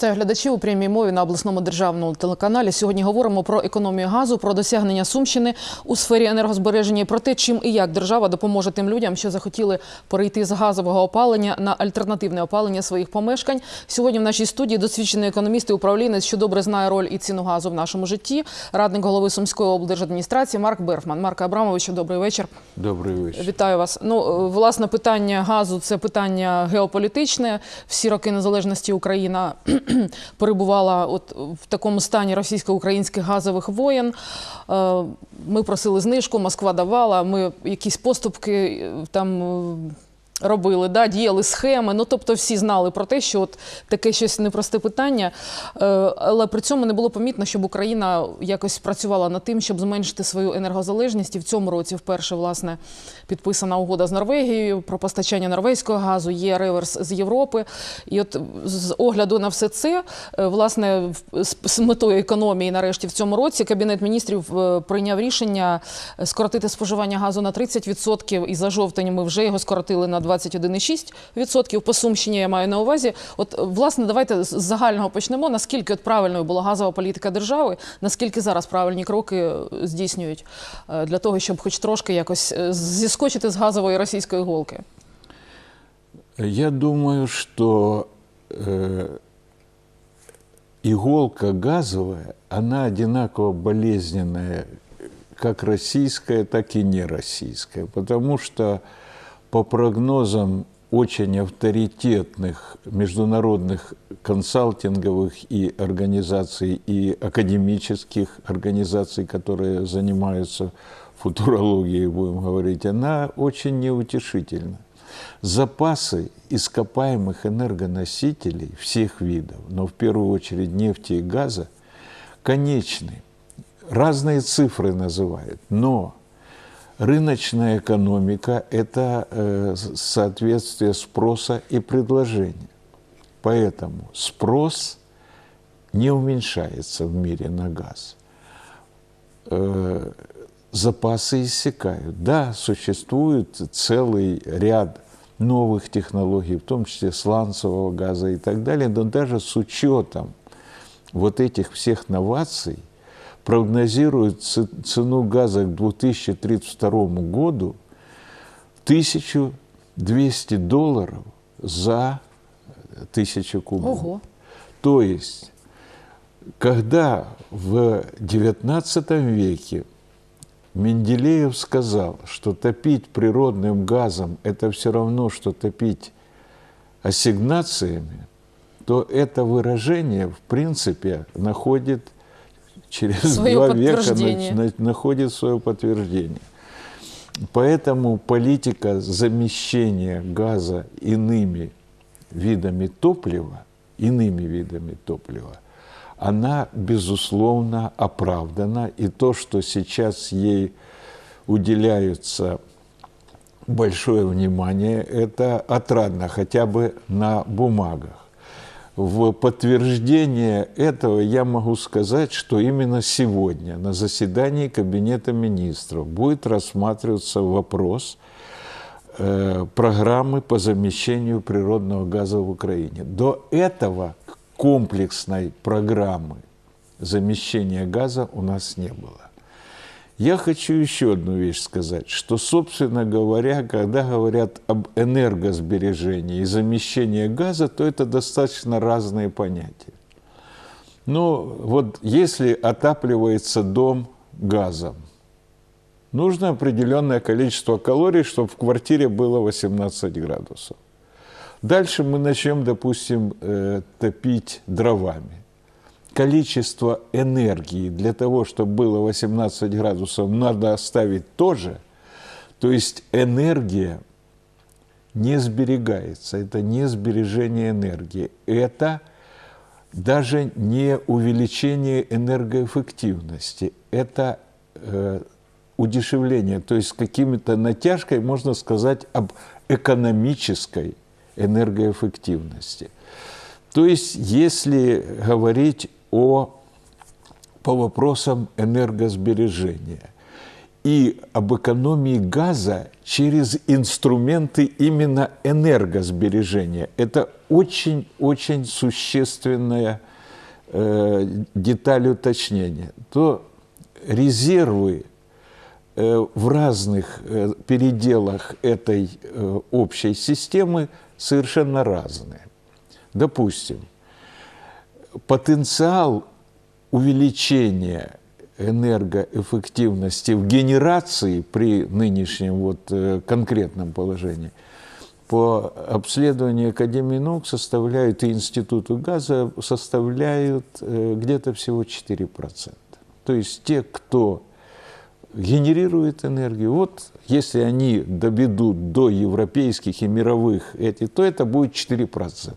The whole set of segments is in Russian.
Вітаю глядачів у прямій мові на обласному державному телеканалі. Сьогодні говоримо про економію газу, про досягнення Сумщини у сфері енергозбереження, і про те, чим і як держава допоможе тим людям, що захотіли перейти з газового опалення на альтернативне опалення своїх помешкань. Сьогодні в нашій студії досвідчений економіст і управлінець, що добре знає роль і ціну газу в нашому житті. Радник голови Сумської облдержадміністрації Марк Берфман. Марк Абрамовичу, добрий вечір. Добрий вечір. Вітаю вас. Ну, е, власне, питання газу це питання геополітичне. Всі роки незалежності Україна перебувала от в такому стані російсько-українських газових воєн. Е, Ми просили знижку, Москва давала. Ми якісь поступки е, там. Робили, да, діяли схеми. Ну тобто всі знали про те, що от таке щось непросте питання. Е, але при цьому не було помітно, щоб Україна якось працювала над тим, щоб зменшити свою енергозалежність. І в цьому році вперше власне підписана угода з Норвегією про постачання норвезького газу. Є реверс з Європи. І от з огляду на все це, е, власне, з, метою економії, нарешті, в цьому році кабінет міністрів е, прийняв рішення скоротити споживання газу на 30%, і за жовтень ми вже його скоротили на 21,6%. По Сумщині я маю на увазі. От власне, давайте з загального почнемо. Наскільки от правильною була газова політика держави, наскільки зараз правильні кроки е, здійснюють е, для того, щоб хоч трошки якось е, зіскочити з газової російської голки? Я думаю, что э, иголка газовая, она одинаково болезненная, как российская, так и нероссийская. Потому что по прогнозам очень авторитетных международных консалтинговых и организаций, и академических организаций, которые занимаются футурологией, будем говорить, она очень неутешительна. Запасы ископаемых энергоносителей всех видов, но в первую очередь нефти и газа, конечны. Разные цифры называют, но рыночная экономика – это э, соответствие спроса и предложения. Поэтому спрос не уменьшается в мире на газ. Э, запасы иссякают. Да, существует целый ряд новых технологий, в том числе сланцевого газа и так далее, но даже с учетом вот этих всех новаций прогнозируют ц- цену газа к 2032 году 1200 долларов за тысячу кубов. Ого. То есть, когда в XIX веке Менделеев сказал, что топить природным газом – это все равно, что топить ассигнациями, то это выражение, в принципе, находит через Своё два века на- на- находит свое подтверждение. Поэтому политика замещения газа иными видами топлива, иными видами топлива, она, безусловно, оправдана. И то, что сейчас ей уделяются большое внимание, это отрадно, хотя бы на бумагах. В подтверждение этого я могу сказать, что именно сегодня на заседании Кабинета министров будет рассматриваться вопрос э, программы по замещению природного газа в Украине. До этого комплексной программы замещения газа у нас не было. Я хочу еще одну вещь сказать, что, собственно говоря, когда говорят об энергосбережении и замещении газа, то это достаточно разные понятия. Ну, вот если отапливается дом газом, нужно определенное количество калорий, чтобы в квартире было 18 градусов. Дальше мы начнем, допустим, э, топить дровами. Количество энергии для того, чтобы было 18 градусов, надо оставить тоже. То есть энергия не сберегается. Это не сбережение энергии. Это даже не увеличение энергоэффективности. Это э, удешевление. То есть какими-то натяжкой можно сказать об экономической энергоэффективности. То есть, если говорить о, по вопросам энергосбережения и об экономии газа через инструменты именно энергосбережения. Это очень-очень существенная э, деталь уточнения. То резервы э, в разных э, переделах этой э, общей системы совершенно разные. Допустим, потенциал увеличения энергоэффективности в генерации при нынешнем вот э, конкретном положении по обследованию Академии наук составляют и Института газа составляют э, где-то всего 4%. То есть те, кто генерирует энергию, вот если они доведут до европейских и мировых этих, то это будет 4%.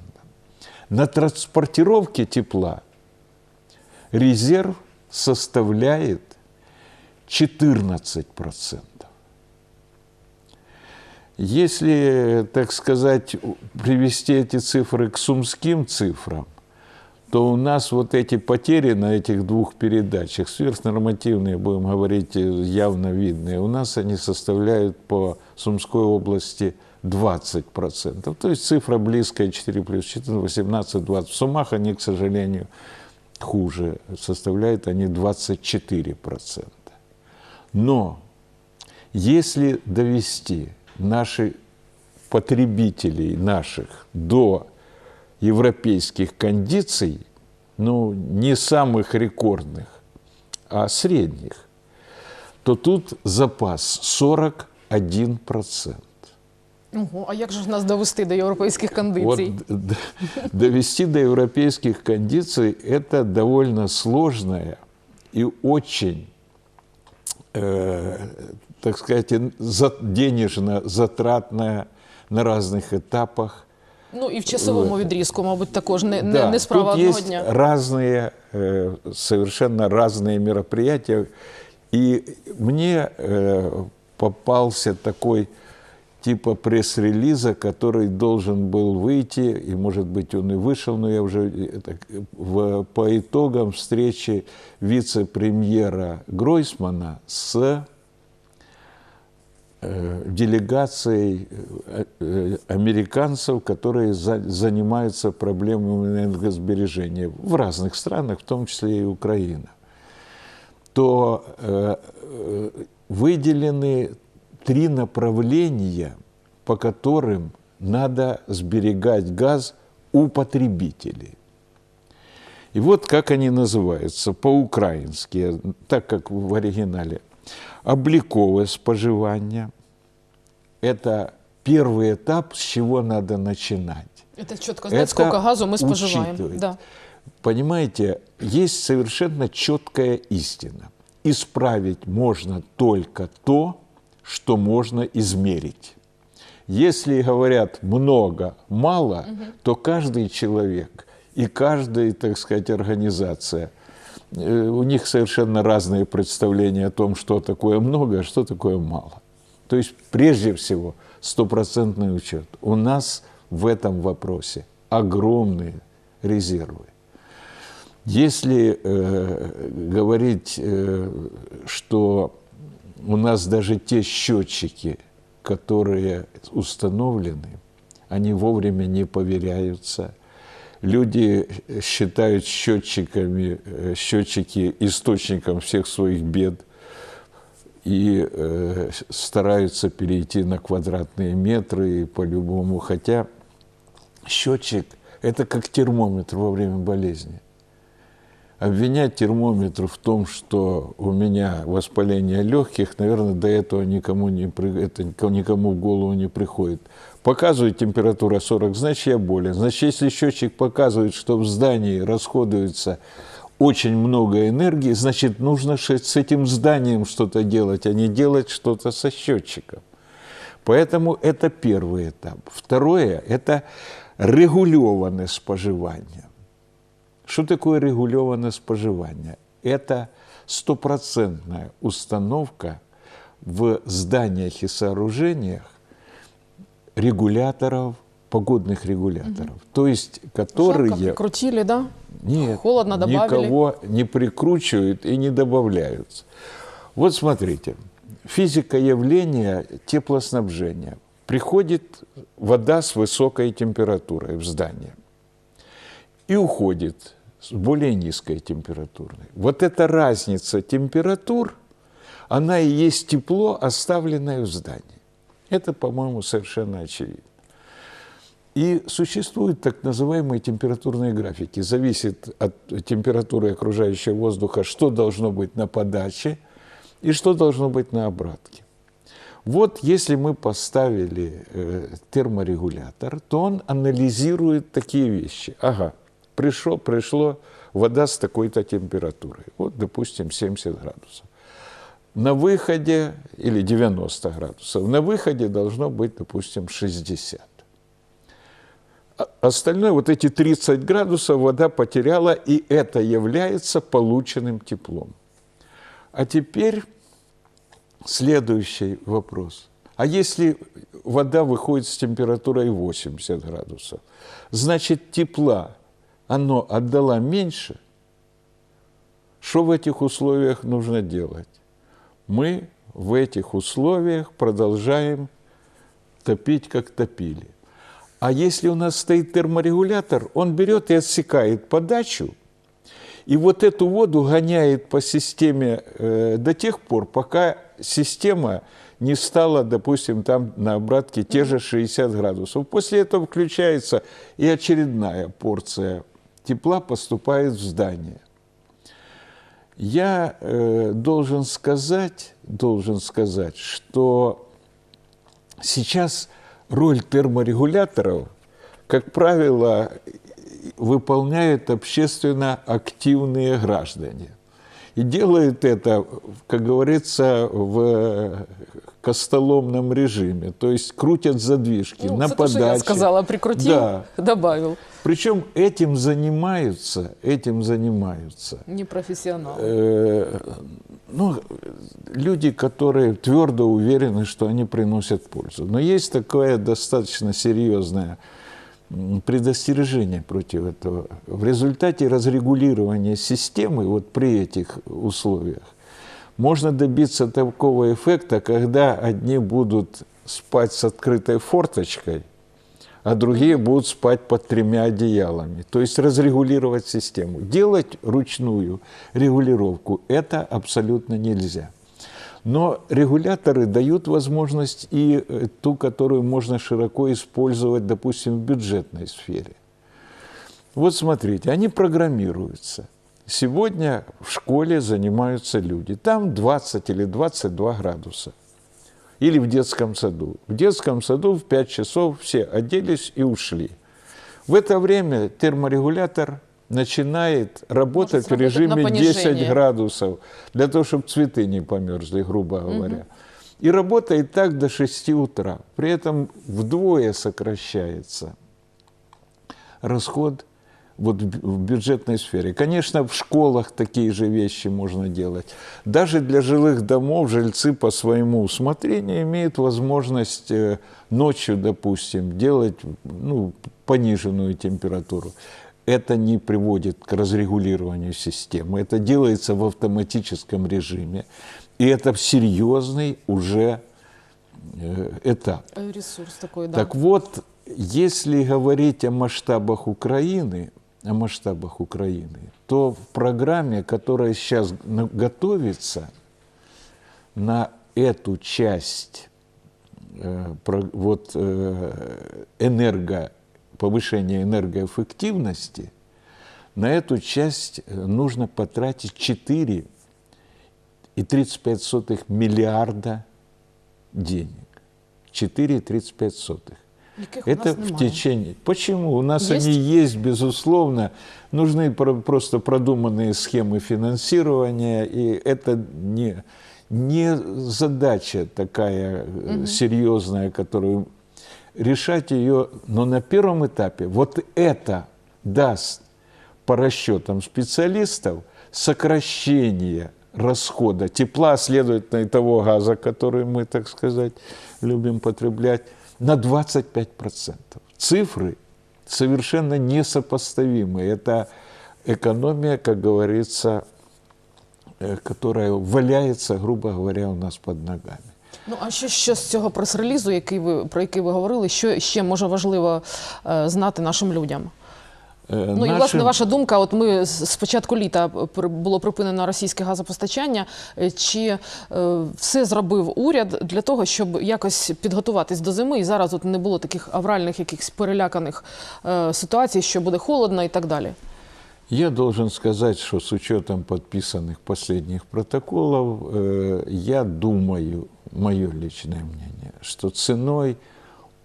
На транспортировке тепла резерв составляет 14%. Если, так сказать, привести эти цифры к сумским цифрам, то у нас вот эти потери на этих двух передачах, сверхнормативные, будем говорить, явно видные, у нас они составляют по Сумской области 20%. То есть цифра близкая 4 плюс 4, 18, 20. В Сумах они, к сожалению, хуже, составляют они 24%. Но если довести наших потребителей наших до европейских кондиций, ну, не самых рекордных, а средних, то тут запас 41%. Ого, а як же ж нас довести до європейських Вот кондицій? д- довести до европейских кондиций это довольно сложная и очень, э, так сказать, ин- за- денежно затратная на разных этапах. Ну і в часовому відрізку, мабуть, також не, не, Да, не справа тут одного есть дня. разные, э, совершенно разные мероприятия. И мне э, попался такой типа пресс-релиза, который должен был выйти, и, может быть, он и вышел, но я уже э, так, э, в, по итогам встречи вице-премьера Гройсмана с э, делегацией э, э, американцев, которые за- занимаются проблемами энергосбережения в разных странах, в том числе и Украина, то э, э, выделены три направления, по которым надо сберегать газ у потребителей. И вот как они называются по-украински, так как в оригинале. Обликовое споживание – это первый этап, с чего надо начинать. Це чітко знати, Это скільки газу ми споживаємо. учитывать. Да. Понимаете, есть совершенно четкая истина. Исправить можно только то, что можно измерить. Если говорят много, мало, то каждый человек и каждая, так сказать, организация, э, у них совершенно разные представления о том, что такое много, а что такое мало. То есть, прежде всего, стопроцентный учет. У нас в этом вопросе огромные резервы. Если э, говорить, э, что у нас даже те счетчики, которые установлены, они вовремя не поверяются. Люди считают счетчиками, э, счетчики источником всех своих бед и э, стараются перейти на квадратные метры по-любому. Хотя счетчик – это как термометр во время болезни. Обвинять термометр в том, что у меня воспаление легких, наверное, до этого никому, не, это никому в голову не приходит. Показывает температура 40, значит, я болен. Значит, если счетчик показывает, что в здании расходуется очень много энергии, значит, нужно с этим зданием что-то делать, а не делать что-то со счетчиком. Поэтому это первый этап. Второе – это регулированное споживание. Что такое регулированное споживание? Это стопроцентная установка в зданиях и сооружениях регуляторов, погодных регуляторов. То есть, которые... Жарко прикрутили, да? Нет, Холодно добавили. никого не прикручивают и не добавляются. Вот смотрите, физика явления теплоснабжения. Приходит вода с высокой температурой в здание и уходит с более низкой температурой. Вот эта разница температур, она и есть тепло, оставленное в здании. Это, по-моему, совершенно очевидно. И существуют так называемые температурные графики. Зависит от температуры окружающего воздуха, что должно быть на подаче и что должно быть на обратке. Вот если мы поставили э, терморегулятор, то он анализирует такие вещи. Ага, пришло, пришло вода с такой-то температурой. Вот, допустим, 70 градусов. На выходе, или 90 градусов, на выходе должно быть, допустим, 60. А- Остальное, вот эти 30 градусов вода потеряла, и это является полученным теплом. А теперь следующий вопрос. А если вода выходит с температурой 80 градусов, значит тепла оно отдала меньше? Что в этих условиях нужно делать? Мы в этих условиях продолжаем топить, как топили. А если у нас стоит терморегулятор, он берет и отсекает подачу, и вот эту воду гоняет по системе э, до тех пор, пока система не стала, допустим, там на обратке те же 60 градусов. После этого включается и очередная порция тепла поступает в здание. Я э, должен сказать, должен сказать, что сейчас роль терморегуляторов, как правило, выполняют общественно активные граждане. И делают это, как говорится, в костоломном режиме, то есть крутят задвижки Ну, на те, що я подаче. сказала, прикрутив, Да. добавил. Причем этим занимаются, этим занимаются Непрофессионал. э, ну, люди, которые твердо уверены, что они приносят пользу. Но есть такое достаточно серьезное м, предостережение против этого. В результате разрегулирования системы вот при этих условиях можно добиться такого эффекта, когда одни будут спать с открытой форточкой, а другие будут спать под тремя одеялами. То есть разрегулировать систему. Делать ручную регулировку – это абсолютно нельзя. Но регуляторы дают возможность и э, ту, которую можно широко использовать, допустим, в бюджетной сфере. Вот смотрите, они программируются. Сегодня в школе занимаются люди. Там 20 или 22 градуса. Или в детском саду. В детском саду в 5 часов все оделись и ушли. В это время терморегулятор начинает работать в режиме 10 понижение. градусов, для того, чтобы цветы не померзли, грубо говоря. И работает так до 6 утра. При этом вдвое сокращается расход вот в бюджетной сфере. Конечно, в школах такие же вещи можно делать. Даже для жилых домов жильцы по своему усмотрению имеют возможность э, ночью, допустим, делать ну, пониженную температуру. Это не приводит к разрегулированию системы. Это делается в автоматическом режиме. И это серьезный уже э, этап. Э, Ресурс такой, да. Так вот, если говорить о масштабах Украины, о масштабах Украины, то в программе, которая сейчас готовится на эту часть э, вот, энерго, повышения энергоэффективности, на эту часть э, нужно потратить 4 и 35 сотых миллиарда денег. 4,35 сотых. Яких у Это в немає. течение. Почему? У нас Есть? они есть, безусловно. Нужны про- просто продуманные схемы финансирования, и это не, не задача такая э, серьезная, которую решать ее, но на первом этапе вот это даст по расчетам специалистов сокращение расхода тепла, следовательно, и того газа, который мы, так сказать, любим потреблять, на 25%. Цифры совершенно несопоставимые. Это экономия, как говорится, э, которая валяется, грубо говоря, у нас под ногами. Ну а що, що з цього прес-релізу, який ви про який ви говорили, що ще може важливо е, знати нашим людям? Э, Ну і нашим- власне ваша думка. От ми з з початку літа пр- було припинено російське газопостачання. Е, Чи е, все зробив уряд для того, щоб якось підготуватись до зими, і зараз от не було таких авральних, якихось переляканих е, ситуацій, що буде холодно і так далі? Я должен сказать, что с учетом подписанных последних протоколов, э, я думаю, мое личное мнение, что ценой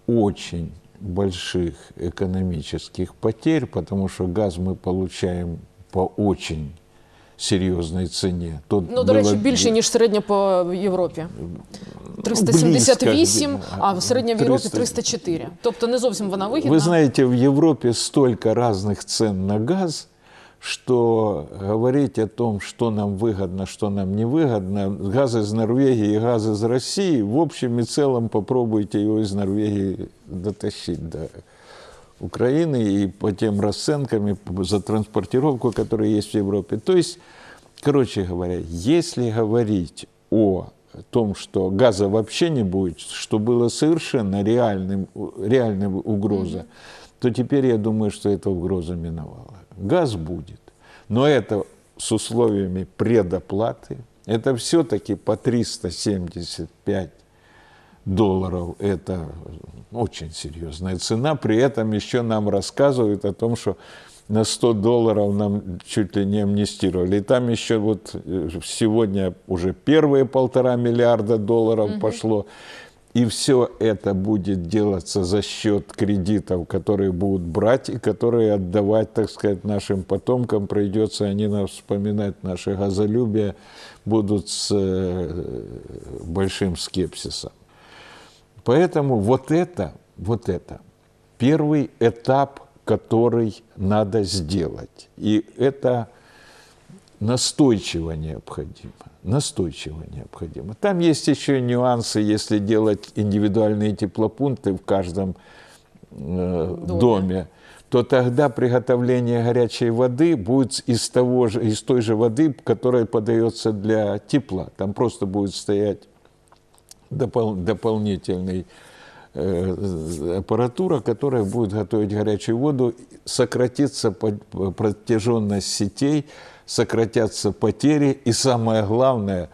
очень больших экономических потерь, потому что газ мы получаем по очень серьезной цене. Тут Ну, до речі, было- більше ніж середньо по Європі. 378, близко, а в середньо в Європі 300. 304. Тобто не зовсім вона вигідна. Вы знаете, в Европе столько разных цен на газ, что говорить о том, что нам выгодно, что нам не выгодно, газ из Норвегии и газ из России, в общем и целом попробуйте его из Норвегии дотащить до Украины и по тем расценкам и за транспортировку, которая есть в Европе. То есть, короче говоря, если говорить о том, что газа вообще не будет, что было совершенно реальным, реальная угроза, то теперь я думаю, что эта угроза миновала. Газ будет, но это с условиями предоплаты. Это все-таки по 375 долларов – это очень серьезная цена. При этом еще нам рассказывают о том, что на 100 долларов нам чуть ли не амнистировали. И там еще вот э, сегодня уже первые полтора миллиарда долларов пошло. И все это будет делаться за счет кредитов, которые будут брать и которые отдавать, так сказать, нашим потомкам. Придется они нас вспоминать наше газолюбие, будут с э, большим скепсисом. Поэтому вот это, вот это первый этап, который надо сделать. И это настойчиво необходимо. Настойчиво необходимо. Там есть еще нюансы, если делать индивидуальные теплопункты в каждом э, Доме. доме. то тогда приготовление горячей воды будет из, того же, из той же воды, которая подается для тепла. Там просто будет стоять допол- дополнительный э, аппаратура, которая будет готовить горячую воду, сократится протяженность сетей, сократятся потери, и самое главное,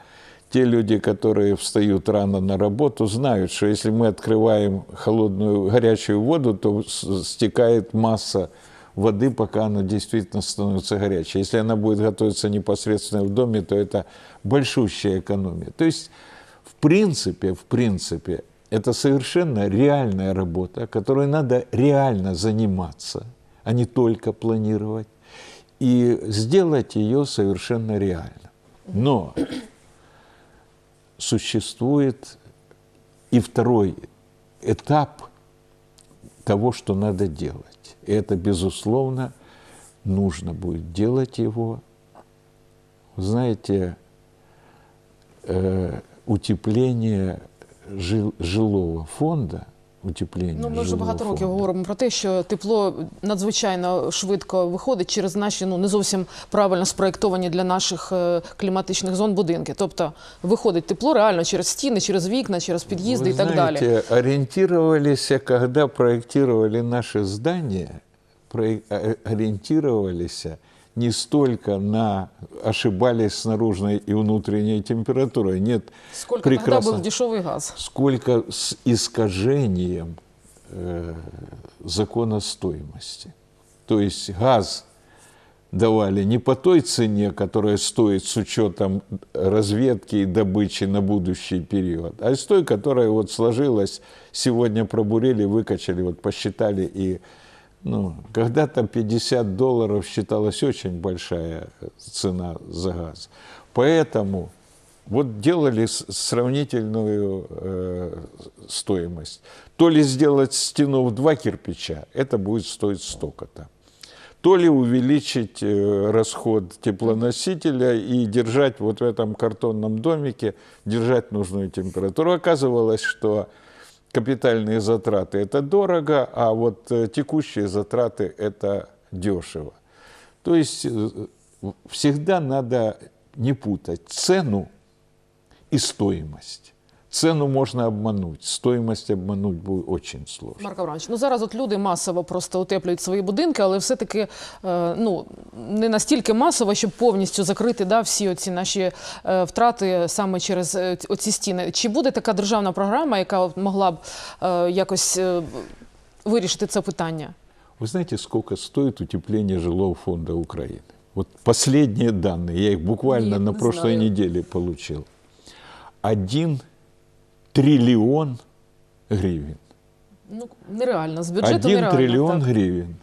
те люди, которые встают рано на работу, знают, что если мы открываем холодную, горячую воду, то стекает масса воды, пока она действительно становится горячей. Если она будет готовиться непосредственно в доме, то это большущая экономия. То есть, в принципе, в принципе, это совершенно реальная работа, которой надо реально заниматься, а не только планировать, и сделать ее совершенно реально. Но существует и второй этап того, что надо делать. И это, безусловно, нужно будет делать его. Знаете, э, утепление жил- жилого фонда, утепление Ну, ми вже багато років говоримо про те, що тепло надзвичайно швидко виходить через наші ну не зовсім правильно спроєктовані для наших е, кліматичних зон будинки. Тобто виходить тепло реально через стіни, через вікна, через під'їзди і так далі. знаете, ориентировались, когда проектировали наши здания, про- э, ориентировались не столько на ошибались с наружной и внутренней температурой, нет, Скільки тоді прекрасно, був дешевий газ? сколько с искажением э, закона стоимости. То есть газ давали не по той цене, которая стоит с учетом разведки и добычи на будущий период, а с той, которая вот сложилась, сегодня пробурили, выкачали, вот посчитали и ну, когда-то 50 долларов считалась очень большая цена за газ. Поэтому вот делали сравнительную э, стоимость. То ли сделать стену в два кирпича, это будет стоить столько-то. То ли увеличить э, расход теплоносителя и держать вот в этом картонном домике, держать нужную температуру. Оказывалось, что капитальные затраты – это дорого, а вот э, текущие затраты – это дешево. То есть э, всегда надо не путать цену и стоимость. Цену можно обмануть, стоимость обмануть будет очень сложно. Марко Іванович, ну зараз от люди масово просто утеплюють свої будинки, але все-таки е, ну, не настільки масово, щоб повністю закрити да, всі оці наші е, втрати саме через е, ці- оці стіни. Чи буде така державна програма, яка от могла б е, якось е, вирішити це питання? Вы знаете, сколько стоит утепление жилого фонда Украины? Вот последние данные, я их буквально Нет, на не прошлой знаю. неделе получил. Один триллион гривен. Ну, нереально, з бюджету Один нереально. триллион так. гривен.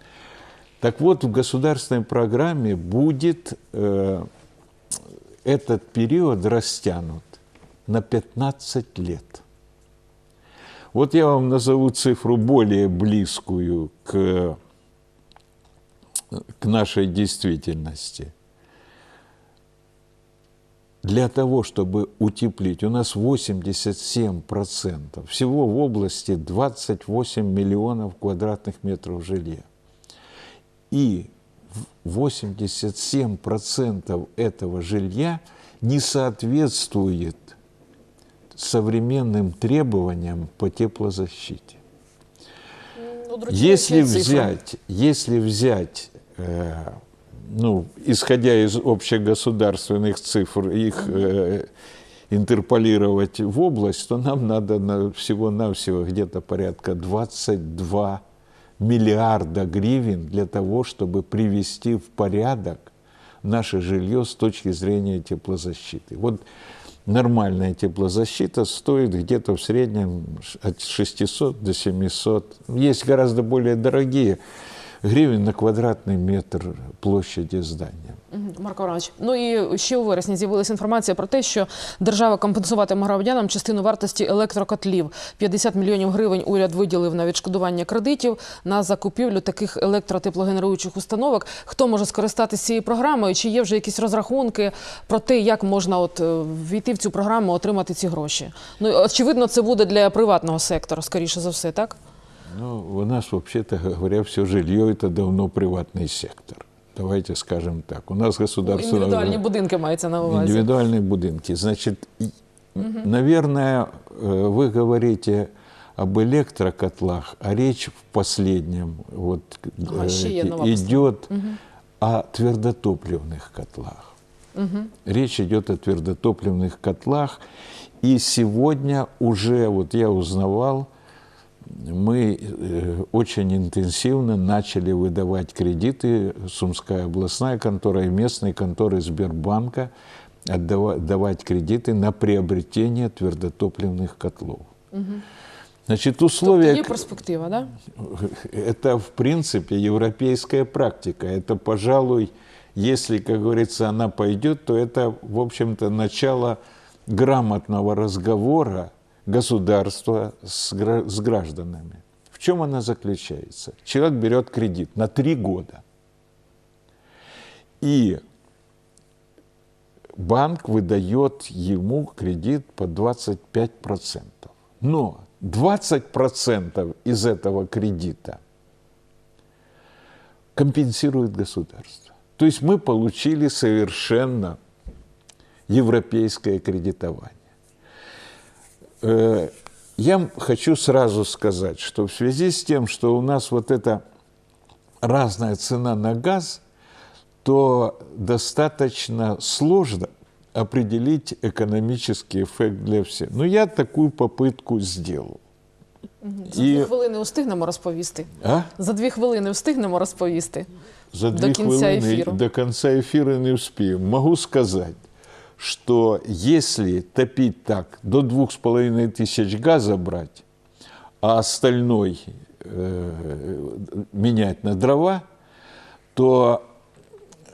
Так вот, в государственной программе будет э, этот период растянут на 15 лет. Вот я вам назову цифру более близкую к, к нашей действительности. Для того, чтобы утеплить, у нас 87%, всего в области 28 миллионов квадратных метров жилья. И в- 87% этого жилья не соответствует современным требованиям по теплозащите. Ну, Если взять, если взять, э, ну, исходя из общегосударственных цифр, их э, интерполировать в область, то нам надо на, всего-навсего где-то порядка 22 миллиарда гривен для того, чтобы привести в порядок наше жилье с точки зрения теплозащиты. Вот нормальная теплозащита стоит где-то в среднем от 600 до 700. Есть гораздо более дорогие гривен на квадратный метр площади здания. Мгм, Марко Іванович, ну і ще у вересні з'явилася інформація про те, що держава компенсуватиме громадянам частину вартості електрокотлів. 50 мільйонів гривень уряд виділив на відшкодування кредитів на закупівлю таких електротеплогенеруючих установок. Хто може скористатися цією програмою? Чи є вже якісь розрахунки про те, як можна от е, війти в цю програму, отримати ці гроші? Ну очевидно, це буде для приватного сектору, скоріше за все, так? Ну, у нас, вообще-то говоря, все жилье это давно приватный сектор. Давайте скажем так. У нас Ну, государство... індивідуальні будинки мається на увазі. Индивидуальные будинки. Значит, и- наверное, э, вы говорите об электрокотлах, а речь в последнем вот, Ага, э, ще є нова идет о твердотопливных котлах. Речь идет о твердотопливных котлах. И сегодня уже, вот я узнавал, мы э, очень интенсивно начали выдавать кредиты, Сумская областная контора и местные конторы Сбербанка, отдава- давать кредиты на приобретение твердотопливных котлов. Значит, Тобто условия... є перспектива, да? Это, в принципе, европейская практика. Это, пожалуй, если, как говорится, она пойдет, то это, в общем-то, начало грамотного разговора государства с, с гражданами. В чем она заключается? Человек берет кредит на три года. И банк выдает ему кредит по 25%. Но 20% из этого кредита компенсирует государство. То есть мы получили совершенно европейское кредитование. Э, Я м- хочу сразу сказать, что в связи с тем, что у нас вот эта разная цена на газ, то достаточно сложно определить экономический эффект для всех. Но я такую попытку сделал. За І- дві хвилини встигнемо розповісти. А? За дві хвилини встигнемо розповісти. За До две конца хвилины эфира. до конца эфира не успеем. Могу сказать, что если топить так, до двух с половиной тысяч газа брать, а остальной э, менять на дрова, то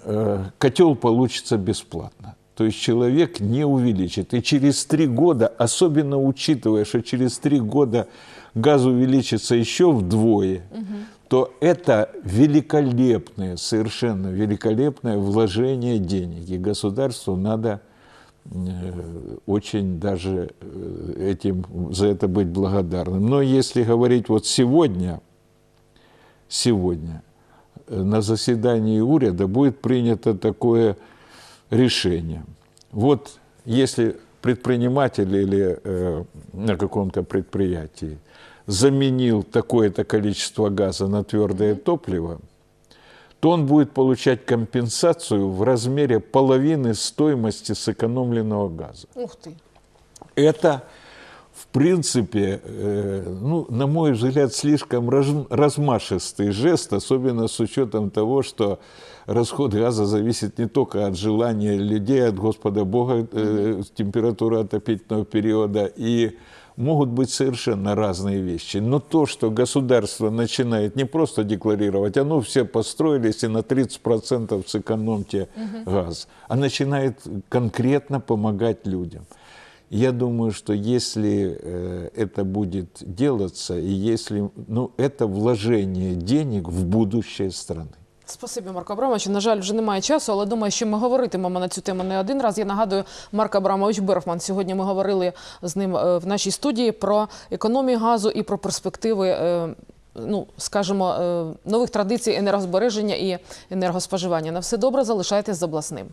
э, котел получится бесплатно. То есть человек не увеличит. И через три года, особенно учитывая, что через три года газ увеличится еще вдвое, то это великолепное, совершенно великолепное вложение денег. И государству надо очень даже э, этим, за это быть благодарным. Но если говорить вот сегодня, сегодня э, на заседании уряда будет принято такое решение. Вот если предприниматель или э, на каком-то предприятии заменил такое-то количество газа на твердое топливо, то он будет получать компенсацию в размере половины стоимости сэкономленного газа. Ух ти. Это, в принципе, э, ну, на мой взгляд, слишком раз- размашистый жест, особенно с учетом того, что расход газа зависит не только от желания людей, от Господа Бога, э, температуры отопительного периода, и могут быть совершенно разные вещи. Но то, что государство начинает не просто декларировать, а ну все построились и на 30% сэкономьте газ, а начинает конкретно помогать людям. Я думаю, что если э, это будет делаться, и если, ну, это вложение денег в будущее страны. Спасибі, Марко Абрамович. На жаль, вже немає часу, але думаю, що ми говоритимемо на цю тему не один раз. Я нагадую, Марк Абрамович Берфман. Сьогодні ми говорили з ним е, в нашій студії про економію газу і про перспективи. е, Ну, скажімо, е, нових традицій енергозбереження і енергоспоживання. На все добре, залишайтесь з обласним.